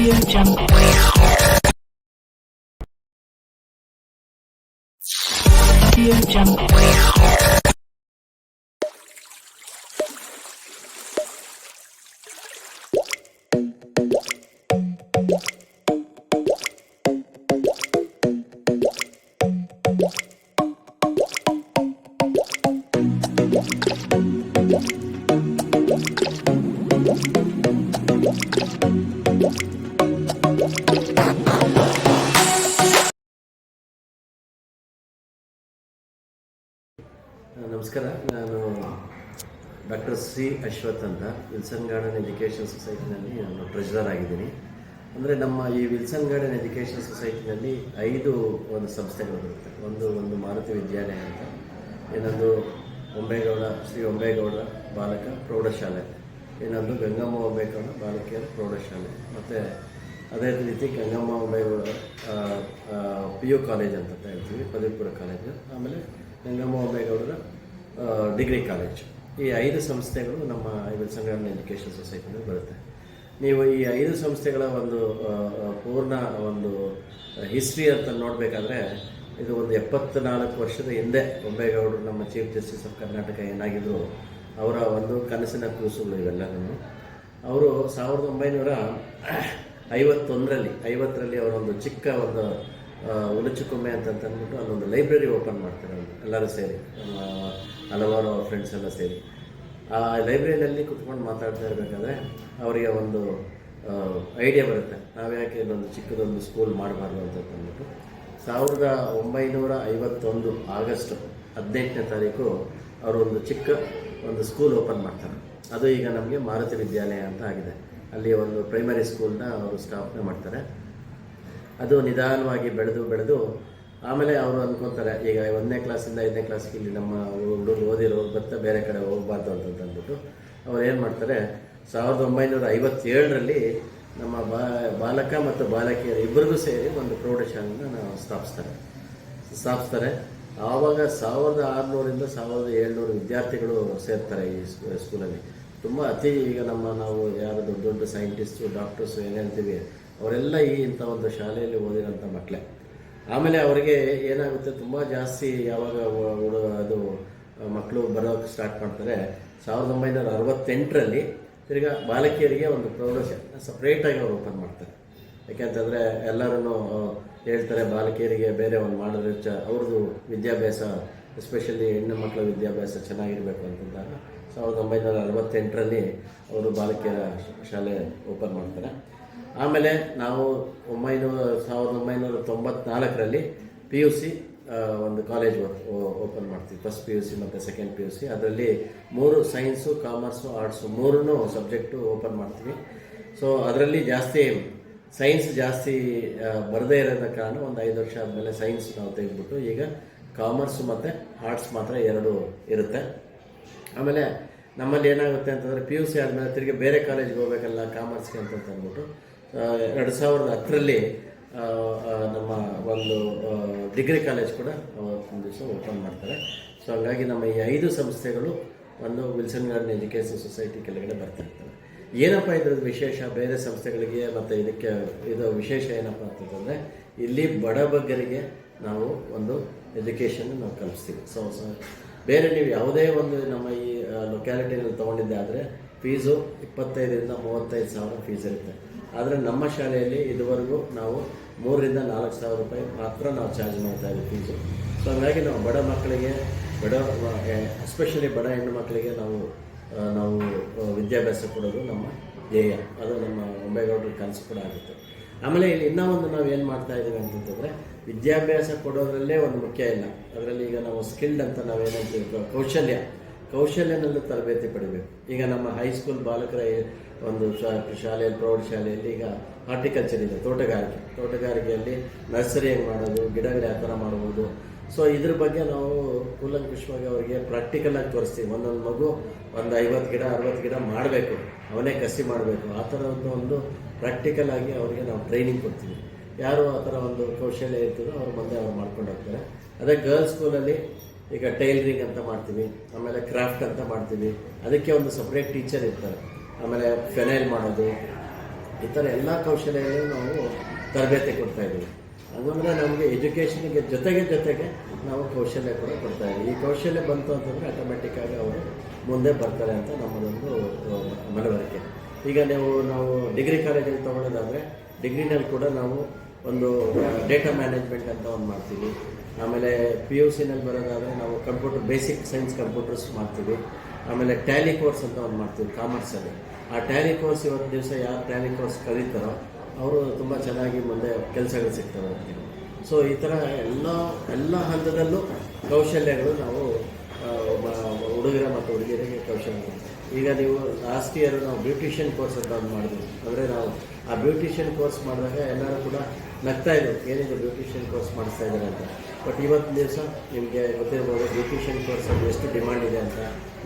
Audio Jungle. Audio Jungle. ನಮಸ್ಕಾರ. ನಾನು doctor C Ashwath ಅಂತ. ವಿಲ್ಸನ್ ಗಾರ್ಡನ್ ಎಜುಕೇಷನ್ ಸೊಸೈಟಿನಲ್ಲಿ ನಾನು ಟ್ರೆಜರರ್ ಆಗಿದ್ದೀನಿ. ಅಂದರೆ ನಮ್ಮ ಈ ವಿಲ್ಸನ್ ಗಾರ್ಡನ್ ಎಜುಕೇಷನ್ ಸೊಸೈಟಿನಲ್ಲಿ ಐದು ಒಂದು ಸಂಸ್ಥೆಗಳು ಬರುತ್ತೆ. ಒಂದು ಒಂದು ಮಾರುತಿ ವಿದ್ಯಾಲಯ ಅಂತ, ಇನ್ನೊಂದು ಒಂಬೇಗೌಡ, ಶ್ರೀ ಒಂಬೇಗೌಡ ಬಾಲಕ ಪ್ರೌಢಶಾಲೆ, ಇನ್ನೊಂದು ಗಂಗಮ್ಮ ಒಂಬೇಗೌಡ ಬಾಲಕಿಯರ ಪ್ರೌಢಶಾಲೆ. ಮತ್ತು ಅದೇ ರೀತಿ Gangamma Ombegowda P U college ಅಂತ ಹೇಳ್ತೀವಿ ಪದವಿಪುರ ಕಾಲೇಜು. ಆಮೇಲೆ ಗಂಗಮ್ಮ ಒಂಬೇಗೌಡರ ಡಿಗ್ರಿ ಕಾಲೇಜ್. ಈ ಐದು ಸಂಸ್ಥೆಗಳು ನಮ್ಮ ವಿಲ್ಸನ್ ಸಂಗ್ರಾಮ ಎಜುಕೇಷನ್ ಸೊಸೈಟಿನಲ್ಲಿ ಬರುತ್ತೆ. ನೀವು ಈ ಐದು ಸಂಸ್ಥೆಗಳ ಒಂದು ಪೂರ್ಣ ಒಂದು ಹಿಸ್ಟ್ರಿ ಅಂತ ನೋಡಬೇಕಾದ್ರೆ, ಇದು ಒಂದು ಎಪ್ಪತ್ನಾಲ್ಕು ವರ್ಷದ ಹಿಂದೆ ಒಂಬೇಗೌಡರು ನಮ್ಮ ಚೀಫ್ ಜಸ್ಟಿಸ್ ಆಫ್ ಕರ್ನಾಟಕ ಏನಾಗಿದ್ದರು ಅವರ ಒಂದು ಕನಸಿನ ಕೂಸುಗಳು ಇವೆಲ್ಲನೂ. ಅವರು ಸಾವಿರದ ಒಂಬೈನೂರ ಐವತ್ತೊಂದರಲ್ಲಿ, ಐವತ್ತರಲ್ಲಿ ಅವರೊಂದು ಚಿಕ್ಕ ಒಂದು ಆ, ಉಲುಚುಕೊಮ್ಮೆ ಅಂತ ಅಂದ್ಬಿಟ್ಟು ಅಲ್ಲೊಂದು ಲೈಬ್ರರಿ ಓಪನ್ ಮಾಡ್ತಾರೆ ಎಲ್ಲರೂ ಸೇರಿ. ಹಲವಾರು ಫ್ರೆಂಡ್ಸ್ ಎಲ್ಲ ಸೇರಿ. ಆ ಲೈಬ್ರರಿಯಲ್ಲಿ ಕುತ್ಕೊಂಡು ಮಾತಾಡ್ತಾ ಇರಬೇಕಾದ್ರೆ ಅವರಿಗೆ ಒಂದು ಐಡಿಯಾ ಬರುತ್ತೆ. ನಾವು ಯಾಕೆ ಇಲ್ಲೊಂದು ಚಿಕ್ಕದೊಂದು ಸ್ಕೂಲ್ ಮಾಡಬಾರ್ದು ಅಂತ ಅಂದ್ಬಿಟ್ಟು ಸಾವಿರದ ಒಂಬೈನೂರ ಐವತ್ತೊಂದು ಆಗಸ್ಟ್ ಹದಿನೆಂಟನೇ ತಾರೀಕು ಅವರು ಒಂದು ಚಿಕ್ಕ ಒಂದು ಸ್ಕೂಲ್ ಓಪನ್ ಮಾಡ್ತಾರೆ. ಅದು ಈಗ ನಮಗೆ ಮಾರುತಿ ವಿದ್ಯಾಲಯ ಅಂತ ಆಗಿದೆ. ಅಲ್ಲಿ ಒಂದು ಪ್ರೈಮರಿ ಸ್ಕೂಲ್ನ ಅವರು ಸ್ಥಾಪನೆ ಮಾಡ್ತಾರೆ. ಅದು ನಿಧಾನವಾಗಿ ಬೆಳೆದು ಬೆಳೆದು ಆಮೇಲೆ ಅವರು ಅಂದ್ಕೊತಾರೆ ಈಗ ಒಂದನೇ ಕ್ಲಾಸಿಂದ ಐದನೇ ಕ್ಲಾಸ್ಗೆ ಇಲ್ಲಿ ನಮ್ಮ ಹುಡುಗರು ಓದಿರೋ ಮತ್ತೆ ಬೇರೆ ಕಡೆ ಹೋಗಬಾರ್ದು ಅಂತ ಅಂದ್ಬಿಟ್ಟು ಅವ್ರು ಏನು ಮಾಡ್ತಾರೆ, ಸಾವಿರದ ಒಂಬೈನೂರ ಐವತ್ತೇಳರಲ್ಲಿ ನಮ್ಮ ಬಾ, ಬಾಲಕ ಮತ್ತು ಬಾಲಕಿಯರ ಇಬ್ಬರಿಗೂ ಸೇರಿ ಒಂದು ಪ್ರೌಢಶಾಲೆಯನ್ನು ನಾವು ಸ್ಥಾಪಿಸ್ತಾರೆ. ಸ್ಥಾಪಿಸ್ತಾರೆ. ಆವಾಗ ಸಾವಿರದ ಆರುನೂರಿಂದ ಸಾವಿರದ ಏಳ್ನೂರು ವಿದ್ಯಾರ್ಥಿಗಳು ಸೇರ್ತಾರೆ ಈ ಸ್ಕೂ- ಸ್ಕೂಲಲ್ಲಿ. ತುಂಬ ಅತಿ ಈಗ ನಮ್ಮ ನಾವು ಯಾರು ದೊಡ್ಡ ದೊಡ್ಡ ಸೈಂಟಿಸ್ಟು ಡಾಕ್ಟರ್ಸು ಏನೇ ಹೇಳ್ತೀವಿ ಅವರೆಲ್ಲ ಈ ಇಂಥ ಒಂದು ಶಾಲೆಯಲ್ಲಿ ಓದಿರೋಂಥ ಮಕ್ಕಳೇ. ಆಮೇಲೆ ಅವರಿಗೆ ಏನಾಗುತ್ತೆ, ತುಂಬ ಜಾಸ್ತಿ ಯಾವಾಗ ಅದು ಮಕ್ಕಳು ಬರೋಕ್ಕೆ ಸ್ಟಾರ್ಟ್ ಮಾಡ್ತಾರೆ, ಸಾವಿರದ ಒಂಬೈನೂರ ಅರವತ್ತೆಂಟರಲ್ಲಿ ತಿರ್ಗಾ ಬಾಲಕಿಯರಿಗೆ ಒಂದು ಪ್ರೌಢಶಾಲೆ ಸಪ್ರೇಟಾಗಿ ಅವ್ರು ಓಪನ್ ಮಾಡ್ತಾರೆ. ಯಾಕೆಂತಂದರೆ ಎಲ್ಲರೂ ಹೇಳ್ತಾರೆ ಬಾಲಕಿಯರಿಗೆ ಬೇರೆ ಒಂದು ಮಾಡಿದ್ರೆ ಚ ಅವ್ರದ್ದು ವಿದ್ಯಾಭ್ಯಾಸ ಎಸ್ಪೆಷಲಿ ಹೆಣ್ಣು ಮಕ್ಕಳ ವಿದ್ಯಾಭ್ಯಾಸ ಚೆನ್ನಾಗಿರಬೇಕು ಅಂತಂದಾಗ ಸಾವಿರದ ಒಂಬೈನೂರ ಅರವತ್ತೆಂಟರಲ್ಲಿ ಅವರು ಬಾಲಕಿಯರ ಶಾಲೆ ಓಪನ್ ಮಾಡ್ತಾರೆ. ಆಮೇಲೆ ನಾವು ಒಂಬೈನೂರ ಸಾವಿರದ ಒಂಬೈನೂರ ತೊಂಬತ್ನಾಲ್ಕರಲ್ಲಿ ಪಿ ಯು ಸಿ ಒಂದು ಕಾಲೇಜ್ ಓಪನ್ ಮಾಡ್ತೀವಿ. ಫಸ್ಟ್ ಪಿ ಯು ಸಿ ಮತ್ತು ಸೆಕೆಂಡ್ ಪಿ ಯು ಸಿ ಅದರಲ್ಲಿ ಮೂರು ಸೈನ್ಸು ಕಾಮರ್ಸು ಆರ್ಟ್ಸು ಮೂರೂ ಸಬ್ಜೆಕ್ಟು ಓಪನ್ ಮಾಡ್ತೀವಿ. ಸೊ ಅದರಲ್ಲಿ ಜಾಸ್ತಿ ಸೈನ್ಸ್ ಜಾಸ್ತಿ ಬರದೇ ಇರೋದ ಕಾರಣ ಒಂದು ಐದು ವರ್ಷ ಆದಮೇಲೆ ಸೈನ್ಸ್ ನಾವು ತೆಗೆದ್ಬಿಟ್ಟು ಈಗ ಕಾಮರ್ಸು ಮತ್ತು ಆರ್ಟ್ಸ್ ಮಾತ್ರ ಎರಡು ಇರುತ್ತೆ. ಆಮೇಲೆ ನಮ್ಮಲ್ಲಿ ಏನಾಗುತ್ತೆ ಅಂತಂದರೆ ಪಿ ಯು ಸಿ ಆದಮೇಲೆ ತಿರುಗಿ ಬೇರೆ ಕಾಲೇಜ್ಗೆ ಹೋಗ್ಬೇಕಲ್ಲ ಕಾಮರ್ಸ್ಗೆ ಅಂತ ಅಂದ್ಬಿಟ್ಟು ಎರಡು ಸಾವಿರದ ಹತ್ತರಲ್ಲಿ ನಮ್ಮ ಒಂದು ಡಿಗ್ರಿ ಕಾಲೇಜ್ ಕೂಡ ಒಂದು ದಿವಸ ಓಪನ್ ಮಾಡ್ತಾರೆ. ಸೊ ಹಂಗಾಗಿ ನಮ್ಮ ಈ ಐದು ಸಂಸ್ಥೆಗಳು ಒಂದು ವಿಲ್ಸನ್ ಗಾರ್ಡನ್ ಎಜುಕೇಷನ್ ಸೊಸೈಟಿ ಕೆಳಗಡೆ ಬರ್ತಾ ಇರ್ತವೆ. ಏನಪ್ಪ ಇದ್ರದ್ದು ವಿಶೇಷ? ಬೇರೆ ಸಂಸ್ಥೆಗಳಿಗೆ ಮತ್ತು ಇದಕ್ಕೆ ಇದು ವಿಶೇಷ ಏನಪ್ಪ ಅಂತಂದರೆ, ಇಲ್ಲಿ ಬಡಬಗ್ಗರಿಗೆ ನಾವು ಒಂದು ಎಜುಕೇಷನ್ ನಾವು ಕಲಿಸ್ತೀವಿ. ಸೊ ಸೊ ಬೇರೆ ನೀವು ಯಾವುದೇ ಒಂದು ನಮ್ಮ ಈ ಲೊಕ್ಯಾಲಿಟಿನಲ್ಲಿ ತೊಗೊಂಡಿದ್ದೆ ಆದರೆ ಫೀಸು ಇಪ್ಪತ್ತೈದರಿಂದ ಮೂವತ್ತೈದು ಸಾವಿರ ಫೀಸ್ ಇರುತ್ತೆ. ಆದರೆ ನಮ್ಮ ಶಾಲೆಯಲ್ಲಿ ಇದುವರೆಗೂ ನಾವು ಮೂರರಿಂದ ನಾಲ್ಕು ಸಾವಿರ ರೂಪಾಯಿ ಮಾತ್ರ ನಾವು ಚಾರ್ಜ್ ಮಾಡ್ತಾ ಇದ್ದೀವಿ ಫೀಸು. ಸೊ ಹಾಗಾಗಿ ನಾವು ಬಡ ಮಕ್ಕಳಿಗೆ, ಬಡ ಎಸ್ಪೆಷಲಿ ಬಡ ಹೆಣ್ಣು ಮಕ್ಕಳಿಗೆ ನಾವು ನಾವು ವಿದ್ಯಾಭ್ಯಾಸ ಕೊಡೋದು ನಮ್ಮ ಧ್ಯೇಯ. ಅದು ನಮ್ಮ ಒಂಬೇಗೌಡರ ಕನಸು ಕೂಡ ಆಗುತ್ತೆ. ಆಮೇಲೆ ಇಲ್ಲಿ ಇನ್ನೂ ಒಂದು ನಾವು ಏನು ಮಾಡ್ತಾ ಇದ್ದೀವಿ ಅಂತಂತಂದರೆ, ವಿದ್ಯಾಭ್ಯಾಸ ಕೊಡೋದ್ರಲ್ಲೇ ಒಂದು ಮುಖ್ಯ ಇಲ್ಲ. ಅದರಲ್ಲಿ ಈಗ ನಾವು ಸ್ಕಿಲ್ಡ್ ಅಂತ ನಾವೇನಂತೀವಿ ಕೌಶಲ್ಯ. ಕೌಶಲ್ಯನಲ್ಲೂ ತರಬೇತಿ ಪಡಿಬೇಕು. ಈಗ ನಮ್ಮ ಹೈಸ್ಕೂಲ್ ಬಾಲಕರ ಒಂದು ಶಾಲೆಯಲ್ಲಿ ಪ್ರೌಢಶಾಲೆಯಲ್ಲಿ ಈಗ ಹಾರ್ಟಿಕಲ್ಚರ್ ಇದೆ, ತೋಟಗಾರಿಕೆ. ತೋಟಗಾರಿಕೆಯಲ್ಲಿ ನರ್ಸರಿ ಹೆಂಗೆ ಮಾಡೋದು, ಗಿಡಗಳು ಯಾವ ಥರ ಮಾಡ್ಬೋದು. ಸೊ ಇದ್ರ ಬಗ್ಗೆ ನಾವು ಕೂಲಂಕುಷವಾಗಿ ಅವರಿಗೆ ಪ್ರಾಕ್ಟಿಕಲ್ ಆಗಿ ತೋರಿಸ್ತೀವಿ. ಒಂದೊಂದು ಮಗು ಒಂದು ಐವತ್ತು ಗಿಡ ಅರವತ್ತು ಗಿಡ ಮಾಡಬೇಕು. ಅವನೇ ಕಸಿ ಮಾಡಬೇಕು. ಆ ಥರದ್ದು ಒಂದು ಪ್ರಾಕ್ಟಿಕಲ್ ಆಗಿ ಅವರಿಗೆ ನಾವು ಟ್ರೈನಿಂಗ್ ಕೊಡ್ತೀವಿ. ಯಾರು ಆ ಥರ ಒಂದು ಕೌಶಲ್ಯ ಇರ್ತದೋ ಅವ್ರು ಮುಂದೆ ಅವ್ರು ಮಾಡ್ಕೊಂಡು ಹೋಗ್ತಾರೆ. ಅದೇ ಗರ್ಲ್ಸ್ ಸ್ಕೂಲಲ್ಲಿ ಈಗ ಟೈಲರಿಂಗ್ ಅಂತ ಮಾಡ್ತೀವಿ, ಆಮೇಲೆ ಕ್ರಾಫ್ಟ್ ಅಂತ ಮಾಡ್ತೀವಿ. ಅದಕ್ಕೆ ಒಂದು ಸಪ್ರೇಟ್ ಟೀಚರ್ ಇರ್ತಾರೆ. ಆಮೇಲೆ ಫೆನೈಲ್ ಮಾಡೋದು, ಈ ಥರ ಎಲ್ಲ ಕೌಶಲ್ಯಗಳು ನಾವು ತರಬೇತಿ ಕೊಡ್ತಾ ಇದ್ದೀವಿ. ಅದಂದರೆ ನಮಗೆ ಎಜುಕೇಷನ್ಗೆ ಜೊತೆಗೆ ಜೊತೆಗೆ ನಾವು ಕೌಶಲ್ಯ ಕೂಡ ಕೊಡ್ತಾ ಇದ್ದೀವಿ. ಈ ಕೌಶಲ್ಯ ಬಂತು ಅಂತಂದರೆ ಆಟೋಮೆಟಿಕ್ಕಾಗಿ ಅವರು ಮುಂದೆ ಬರ್ತಾರೆ ಅಂತ ನಮ್ಮದೊಂದು ಮನವರಿಕೆ. ಈಗ ನೀವು, ನಾವು ಡಿಗ್ರಿ ಕಾಲೇಜಲ್ಲಿ ತೊಗೊಳ್ಳೋದಾದರೆ ಡಿಗ್ರಿನಲ್ಲಿ ಕೂಡ ನಾವು ಒಂದು ಡೇಟಾ ಮ್ಯಾನೇಜ್ಮೆಂಟ್ ಅಂತ ಒಂದು ಮಾಡ್ತೀವಿ. ಆಮೇಲೆ ಪಿ ಯು ಸಿನಲ್ಲಿ ಬರೋದಾದರೆ ನಾವು ಕಂಪ್ಯೂಟರ್ ಬೇಸಿಕ್ ಸೈನ್ಸ್ ಕಂಪ್ಯೂಟರ್ಸ್ ಮಾಡ್ತೀವಿ. ಆಮೇಲೆ ಟ್ಯಾಲಿ ಕೋರ್ಸ್ ಅಂತ ಒಂದು ಮಾಡ್ತೀವಿ ಕಾಮರ್ಸಲ್ಲಿ ಆ ಟ್ಯಾಲಿ ಕೋರ್ಸ್ ಇವತ್ತು ದಿವಸ ಯಾರು ಟ್ಯಾಲಿ ಕೋರ್ಸ್ ಕಲಿತಾರೋ ಅವರು ತುಂಬ ಚೆನ್ನಾಗಿ ಮುಂದೆ ಕೆಲಸಗಳು ಸಿಗ್ತವೆ ಅಂತ ಸೊ ಈ ಥರ ಎಲ್ಲ ಎಲ್ಲ ಹಂತದಲ್ಲೂ ಕೌಶಲ್ಯಗಳು ನಾವು ಹುಡುಗರ ಮತ್ತು ಹುಡುಗಿಯರಿಗೆ ಕೌಶಲ್ಯ. ಈಗ ನೀವು ಲಾಸ್ಟ್ ಇಯರ್ ನಾವು ಬ್ಯೂಟಿಷಿಯನ್ ಕೋರ್ಸ್ ಅಂತ ಒಂದು ಮಾಡಿದ್ವಿ. ಅಂದರೆ ನಾವು ಆ ಬ್ಯೂಟಿಷಿಯನ್ ಕೋರ್ಸ್ ಮಾಡಿದಾಗ ಎಲ್ಲರೂ ಕೂಡ ನಗ್ತಾ ಇದ್ರು, ಏನಿದೆ ಬ್ಯೂಟಿಷಿಯನ್ ಕೋರ್ಸ್ ಮಾಡಿಸ್ತಾ ಇದ್ದಾರೆ ಅಂತ. ಬಟ್ ಇವತ್ತಿನ ದಿವಸ ನಿಮಗೆ ಗೊತ್ತಿರ್ಬೋದು ಬ್ಯೂಟಿಷಿಯನ್ ಕೋರ್ಸಲ್ಲಿ ಎಷ್ಟು ಡಿಮ್ಯಾಂಡ್ ಇದೆ ಅಂತ.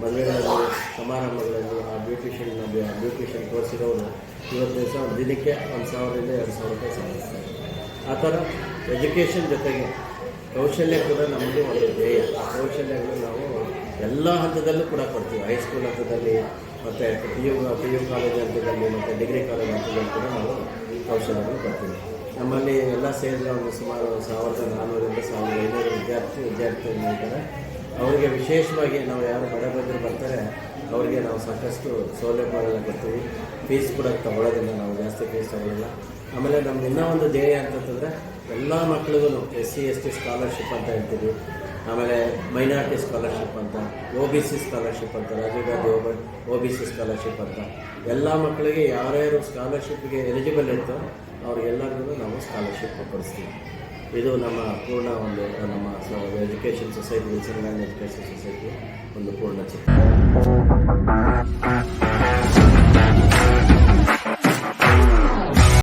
ಮದುವೆಗಳಲ್ಲಿ ಸಮಾರಂಭಗಳಲ್ಲಿ ಆ ಬ್ಯೂಟಿಷಿಯನ್ ಬ್ಯೂಟಿಷಿಯನ್ ಕೋರ್ಸ್ ಇರೋರು ಇವತ್ತು ದಿವಸ ದಿನಕ್ಕೆ ಒಂದು ಸಾವಿರದಿಂದ ಎರಡು ಸಾವಿರ ರೂಪಾಯಿ ಸಂಪಾದಿಸ್ತಾರೆ ಆ ಥರ ಎಜುಕೇಷನ್ ಜೊತೆಗೆ ಕೌಶಲ್ಯ ಕೂಡ ನಮಗೆ ಒಂದು ಧ್ಯೇಯ. ಕೌಶಲ್ಯಗಳು ನಾವು ಎಲ್ಲ ಹಂತದಲ್ಲೂ ಕೂಡ ಕೊಡ್ತೀವಿ. ಹೈಸ್ಕೂಲ್ ಹಂತದಲ್ಲಿ ಮತ್ತು P U P U college ಹಂತದಲ್ಲಿ ಮತ್ತು ಡಿಗ್ರಿ ಕಾಲೇಜ್ ಹಂತದಲ್ಲಿ ಕೂಡ ನಾವು ಕೌಶಲ್ಯಗಳು ಕೊಡ್ತೀವಿ. ನಮ್ಮಲ್ಲಿ ಎಲ್ಲ ಸೇರಿದ ಒಂದು ಸುಮಾರು ಸಾವಿರದ ನಾನ್ನೂರಿಂದ ಸಾವಿರದ ಐನೂರು ವಿದ್ಯಾರ್ಥಿ ವಿದ್ಯಾರ್ಥಿಗಳು ಇದ್ದಾರೆ. ಅವರಿಗೆ ವಿಶೇಷವಾಗಿ ನಾವು ಯಾರು ಬಡಬಗ್ಗರು ಬರ್ತಾರೆ, ಅವರಿಗೆ ನಾವು ಸಾಕಷ್ಟು ಸೌಲಭ್ಯಗಳೆಲ್ಲ ಕೊಡ್ತೀವಿ. ಫೀಸ್ ಕೂಡ ತಗೊಳ್ಳೋದಿಲ್ಲ, ನಾವು ಜಾಸ್ತಿ ಫೀಸ್ ತಗೊಳ್ಳೋಲ್ಲ ಆಮೇಲೆ ನಮ್ದು ಇನ್ನೂ ಒಂದು ಧ್ಯೇಯ ಅಂತಂತಂದರೆ, ಎಲ್ಲ ಮಕ್ಳಿಗೂ S C S T scholarship ಅಂತ ಹೇಳ್ತೀವಿ. ಆಮೇಲೆ ಮೈನಾರಿಟಿ ಸ್ಕಾಲರ್ಶಿಪ್ ಅಂತ ಒ ಬಿ ಸಿ ಸ್ಕಾಲರ್ಶಿಪ್ ಅಂತ, Rajiv Gandhi O B C scholarship ಅಂತ. ಎಲ್ಲ ಮಕ್ಕಳಿಗೆ ಯಾರ್ಯಾರು ಸ್ಕಾಲರ್ಶಿಪ್ಗೆ ಎಲಿಜಿಬಲ್ ಇರ್ತಾರೋ ಅವ್ರಿಗೆಲ್ಲರಿಗೂ ನಾವು ಸ್ಕಾಲರ್ಶಿಪ್ ಕೊಡಿಸ್ತೀವಿ. ಇದು ನಮ್ಮ ಪೂರ್ಣ ಒಂದು, ನಮ್ಮ education society Wilson education society ಒಂದು ಪೂರ್ಣ ಚಿತ್ರ.